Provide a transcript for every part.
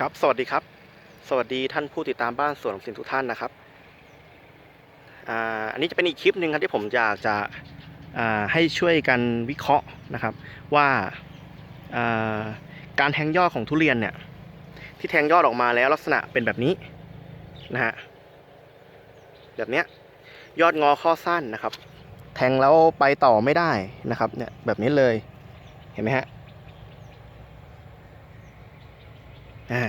ครับ สวัสดีครับ สวัสดีท่านผู้ติดตามบ้านสวนของสินทุกท่านนะครับอ่าอันนี้จะเป็นอีกคลิปหนึ่งครับที่ผมอยากจะอ่าให้ช่วยกันวิเคราะห์นะครับ ว่าอ่าการแทงยอดของทุเรียนเนี่ยที่แทงยอดออกมาแล้วลักษณะเป็นแบบนี้นะฮะแบบเนี้ยยอดงอข้อสั้นนะครับ แทงแล้วไปต่อไม่ได้นะครับเนี่ยแบบนี้เลยเห็นไหมฮะ อ่า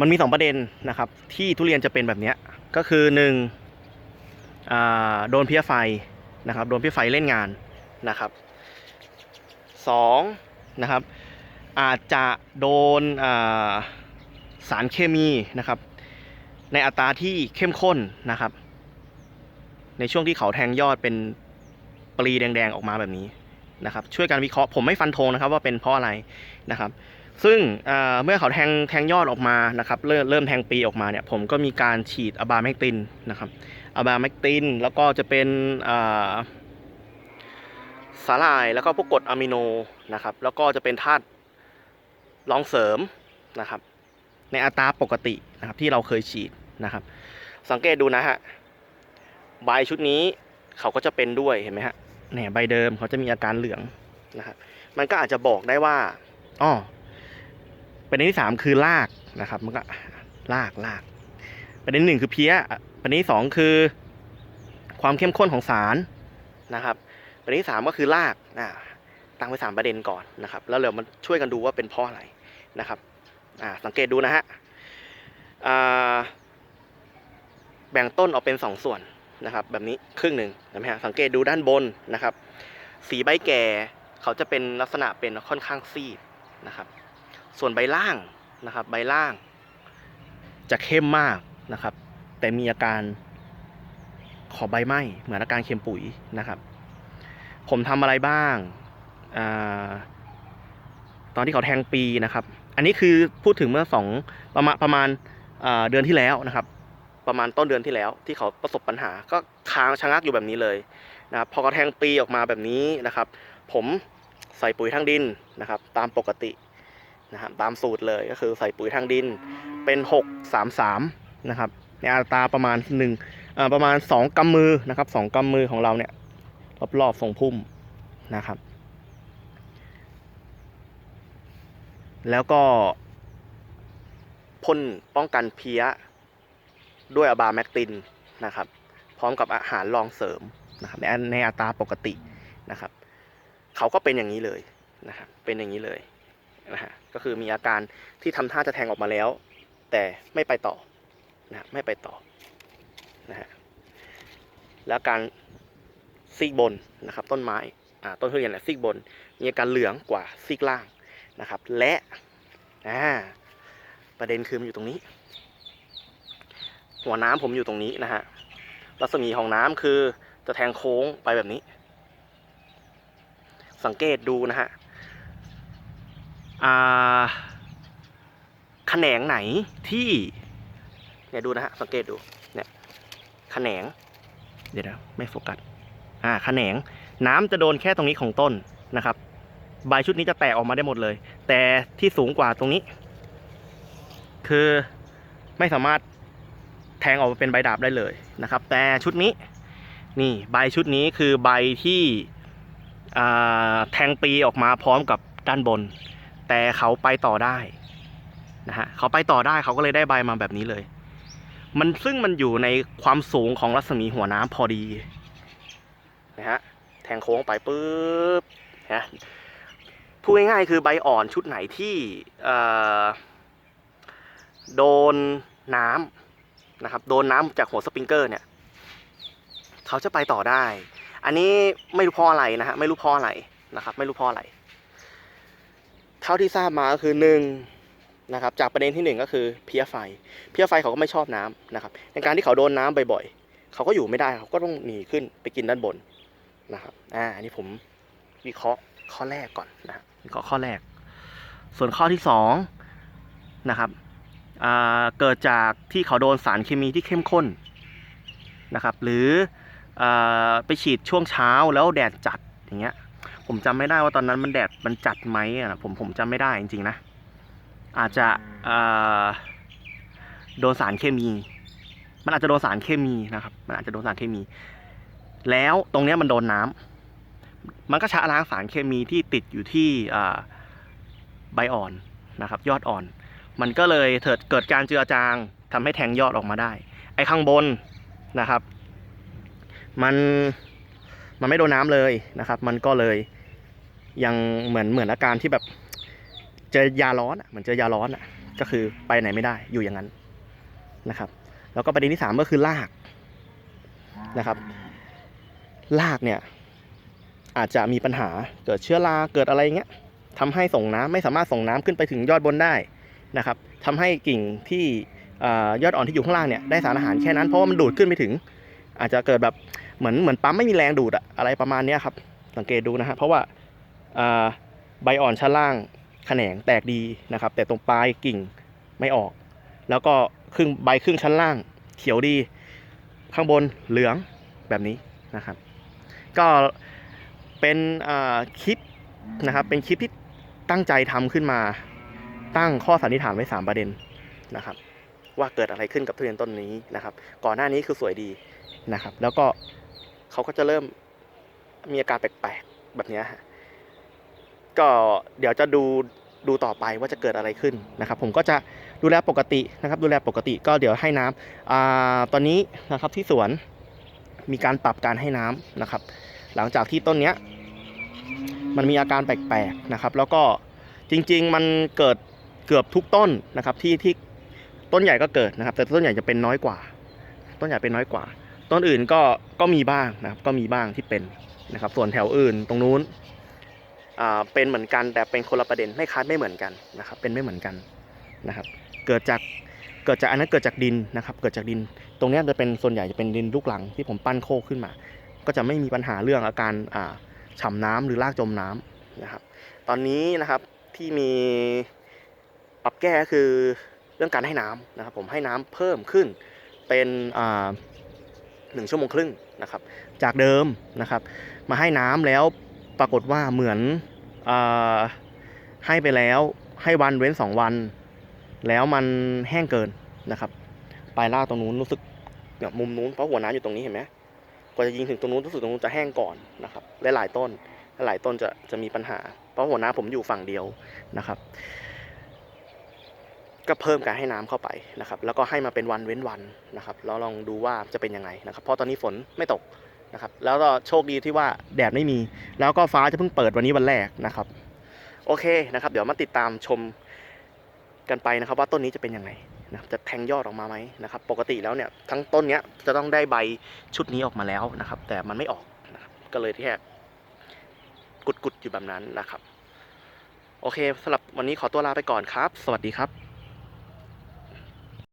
มันมีสองประเด็นนะครับ ที่ทุเรียนจะเป็นแบบนี้ก็คือหนึ่งโดนเพี้ยไฟนะครับโดนเพี้ยไฟเล่นงานนะครับสองนะครับอาจจะโดนาสารเคมีนะครับ ในอัตราที่เข้มข้นนะครับ ในช่วงที่เขาแทงยอดเป็นปลีแดงๆออกมาแบบนี้ นะครับช่วยกันวิเคราะห์ผมไม่ฟันธงนะครับว่าเป็นเพราะอะไรนะครับ ซึ่งเเมื่อเขาแทงแทงยอดออกมานะครับเริ่มเริ่มแทงปีออกมาเนี่ยผมก็มีการฉีดอะบาแมกตินนะครับอะบาแมกตินแล้วก็จะเป็นสาหร่ายแล้วก็พวกกรดอะมิโนนะครับแล้วก็จะเป็นธาตุรองเสริมนะครับ ในอัตราปกตินะครับที่เราเคยฉีดนะครับ สังเกตดูนะฮะใบชุดนี้เขาก็จะเป็นด้วยเห็นไหมฮะ เนี่ยใบเดิมเขาจะมีอาการเหลืองนะครับ มันก็อาจจะบอกได้ว่าอ๋อประเด็นที่สามคือรากนะครับ มันก็รากราก ประเด็นหนึ่งคือเพี้ย ประเด็นที่สองคือ ความเข้มข้นของสารนะครับ ประเด็นที่สามก็คือรากอ่าตั้งไว้สามประเด็นก่อนนะครับ แล้วเดี๋ยวมันช่วยกันดูว่าเป็นเพราะอะไรนะครับอ่าสังเกตดูนะฮะอ่าแบ่งต้นออกเป็นสองส่วน นะครับแบบนี้ครึ่งหนึ่งนไหมฮะสังเกตดูด้านบนนะครับ สีใบแก่เขาจะเป็นลักษณะเป็นค่อนข้างซีดนะครับ ส่วนใบล่างนะครับใบล่าง จะเข้มมากนะครับ แต่มีอาการขอใบไหม้เหมือนอาการเค็มปุ๋ยนะครับ ผมทำอะไรบ้างอาตอนที่เขาแทงปีนะครับ อันนี้คือพูดถึงเมื่อสองประมาณประมาณเดือนที่แล้วนะครับ ประมาณต้นเดือนที่แล้ว ที่เขาประสบปัญหาก็ค้างชะงักอยู่แบบนี้เลยนะครับพอกระแทงปีออกมาแบบนี้นะครับ ผมใส่ปุ๋ยทางดินนะครับ ตามปกตินะครับตามสูตรเลยก็คือใส่ปุ๋ยทางดินเป็น 6 3 3นะครับในอัตราประมาณ1อ่อประมาณ 2กำมือนะครับ2กำมือของเราเนี่ยรอบๆทรงพุ่มนะครับ แล้วก็พ่นป้องกันเพี้ย ด้วยอะบาแมกตินนะครับ พร้อมกับอาหารรองเสริมนะครับในในอัตราปกตินะครับ เขาก็เป็นอย่างนี้เลยนะครับ เป็นอย่างนี้เลยนะฮะก็คือมีอาการที่ทำท่าจะแทงออกมาแล้ว แต่ไม่ไปต่อนะไม่ไปต่อนะฮะแล้วการซีกบนนะครับ ต้นไม้อ่าต้นทุเรียนแหละซีกบน มีอาการเหลืองกว่าซีกล่างนะครับ และอ่าประเด็นคือมันอยู่ตรงนี้ หัวน้ำผมอยู่ตรงนี้นะฮะรัศมีของน้ำคือจะแทงโค้งไปแบบนี้ สังเกตดูนะฮะอาแขนงไหนที่เนี่ยดูนะฮะสังเกตดูเนี่ยแขนง เดี๋ยวนะไม่โฟกัสอ่าแขนงน้ำจะโดนแค่ตรงนี้ของต้นนะครับใบชุดนี้จะแตกออกมาได้หมดเลย แต่ที่สูงกว่าตรงนี้ คือไม่สามารถ แทงออกมาเป็นใบดาบได้เลยนะครับ แต่ชุดนี้นี่ใบชุดนี้คือใบที่แทงปีออกมาพร้อมกับด้านบน แต่เขาไปต่อได้นะฮะเขาไปต่อได้เขาก็เลยได้ใบมาแบบนี้เลย มันซึ่งมันอยู่ในความสูงของรัศมีหัวน้ำพอดีนะฮะแทงโค้งไปปุ๊บนะพูดง่ายๆคือใบอ่อนชุดไหนที่โดนน้ำ นะครับโดนน้ำจากหัวสปริงเกอร์เนี่ยเขาจะไปต่อได้ อันนี้ไม่รู้เพราะอะไรนะฮะไม่รู้เพราะอะไรนะครับ ไม่รู้เพราะอะไร เท่าที่ทราบมาก็คือหนึ่งนะครับ จากประเด็นที่หนึ่งก็คือเพี้ยไฟ เพี้ยไฟเขาก็ไม่ชอบน้ำนะครับ ในการที่เขาโดนน้ำบ่อยๆเขาก็อยู่ไม่ได้เขาก็ต้องหนีขึ้นไปกินด้านบนนะครับอ่าอันนี้ผมวิเคราะห์ข้อแรกก่อนนะวิเคราะห์ข้อแรก ส่วนข้อที่สองนะครับ เกิดจากที่เขาโดนสารเคมีที่เข้มข้นนะครับหรืออาไปฉีดช่วงเช้าแล้วแดดจัดอย่างเงี้ยผมจำไม่ได้ว่าตอนนั้นมันแดดมันจัดไหมอะผมผมจำไม่ได้จริงๆนะอาจจะเอ่อโดนสารเคมี มันอาจจะโดนสารเคมีนะครับ มันอาจจะโดนสารเคมี แล้วตรงเนี้ยมันโดนน้ำมันก็ชะล้างสารเคมีที่ติดอยู่ที่อ่าใบอ่อนนะครับ ยอดอ่อน มันก็เลยเกิดเกิดการเจือจางทำให้แทงยอดออกมาได้ ไอ้ข้างบนนะครับ มันมันไม่โดนน้ำเลยนะครับ มันก็เลยยังเหมือนเหมือนอาการที่แบบเจอยาร้อนเหมือนเจอยาร้อนอะก็คือไปไหนไม่ได้อยู่อย่างนั้นนะครับ แล้วก็ประเด็นที่สามก็คือรากนะครับรากเนี่ยอาจจะมีปัญหาเกิดเชื้อราเกิดอะไรเงี้ยทำให้ส่งน้ำไม่สามารถส่งน้ำขึ้นไปถึงยอดบนได้ นะครับทำให้กิ่งที่ยอดอ่อนที่อยู่ข้างล่างเนี่ยได้สารอาหารแค่นั้นเพราะว่ามันดูดขึ้นไปถึง อาจจะเกิดแบบเหมือนเหมือนปั๊มไม่มีแรงดูดอะอะไรประมาณนี้ครับสังเกตดูนะฮะเพราะว่าใบอ่อนชั้นล่างแขนงแตกดีนะครับ แต่ตรงปลายกิ่งไม่ออก แล้วก็ครึ่งใบครึ่งชั้นล่างเขียวดี ข้างบนเหลืองแบบนี้นะครับ ก็เป็นคลิปนะครับเป็นคลิปที่ตั้งใจทำขึ้นมา ตั้งข้อสันนิษฐานไว้ 3 ประเด็นนะครับ ว่าเกิดอะไรขึ้นกับทุเรียนต้นนี้นะครับ ก่อนหน้านี้คือสวยดีนะครับ แล้วก็เขาก็จะเริ่มมีอาการแปลกๆแบบนี้ฮะก็เดี๋ยวจะดูดูต่อไปว่าจะเกิดอะไรขึ้นนะครับ ผมก็จะดูแลปกตินะครับ ดูแลปกติก็เดี๋ยวให้น้ำอ่าตอนนี้นะครับที่สวนมีการปรับการให้น้ำนะครับ หลังจากที่ต้นเนี้ยมันมีอาการแปลกๆนะครับ แล้วก็จริง ๆ มันเกิด เกือบทุกต้นนะครับที่ที่ต้นใหญ่ก็เกิดนะครับ แต่ต้นใหญ่จะเป็นน้อยกว่า ต้นใหญ่เป็นน้อยกว่า ต้นอื่นก็ก็มีบ้างนะครับ ก็มีบ้างที่เป็นนะครับ ส่วนแถวอื่นตรงนู้นอ่าเป็นเหมือนกันแต่เป็นคนละประเด็นไม่คล้ายไม่เหมือนกันนะครับ เป็นไม่เหมือนกันนะครับ เกิดจากเกิดจากอันนั้นเกิดจากดินนะครับ เกิดจากดิน ตรงนี้จะเป็นส่วนใหญ่จะเป็นดินลูกหลังที่ผมปั้นโคกขึ้นมา ก็จะไม่มีปัญหาเรื่องอาการอ่าฉ่ำน้ำหรือรากจมน้ำนะครับ ตอนนี้นะครับที่มี ปรับแก้ก็คือเรื่องการให้น้ำนะครับผมให้น้ำเพิ่มขึ้นเป็นหนึ่งชั่วโมงครึ่งนะครับ จากเดิมนะครับ มาให้น้ำแล้วปรากฏว่าเหมือนอให้ไปแล้วให้วันเว้นสองวัน แล้วมันแห้งเกินนะครับปลายราตรงนู้นรู้สึกเนี่ยมุมนู้นเพราะหัวน้ำอยู่ตรงนี้เห็นไหมกว่าจะยิงถึงตรงนู้นรู้สึกตรงนู้นจะแห้งก่อนนะครับลหลายต้นหลายต้นจะจะมีปัญหา เพราะหัวน้ำผมอยู่ฝั่งเดียวนะครับ ก็เพิ่มการให้น้ำเข้าไปนะครับ แล้วก็ให้มาเป็นวันเว้นวันนะครับแล้วลองดูว่าจะเป็นยังไงนะครับ เพราะตอนนี้ฝนไม่ตกนะครับ แล้วก็โชคดีที่ว่าแดดไม่มี แล้วก็ฟ้าจะเพิ่งเปิดวันนี้วันแรกนะครับ โอเคนะครับ เดี๋ยวมาติดตามชมกันไปนะครับ ว่าต้นนี้จะเป็นยังไงนะครับจะแทงยอดออกมาไหมนะครับ ปกติแล้วเนี่ยทั้งต้นเนี้ยจะต้องได้ใบชุดนี้ออกมาแล้วนะครับ แต่มันไม่ออกนะครับก็เลยแค่กุดๆอยู่แบบนั้นนะครับ โอเคสำหรับวันนี้ขอตัวลาไปก่อนครับ สวัสดีครับ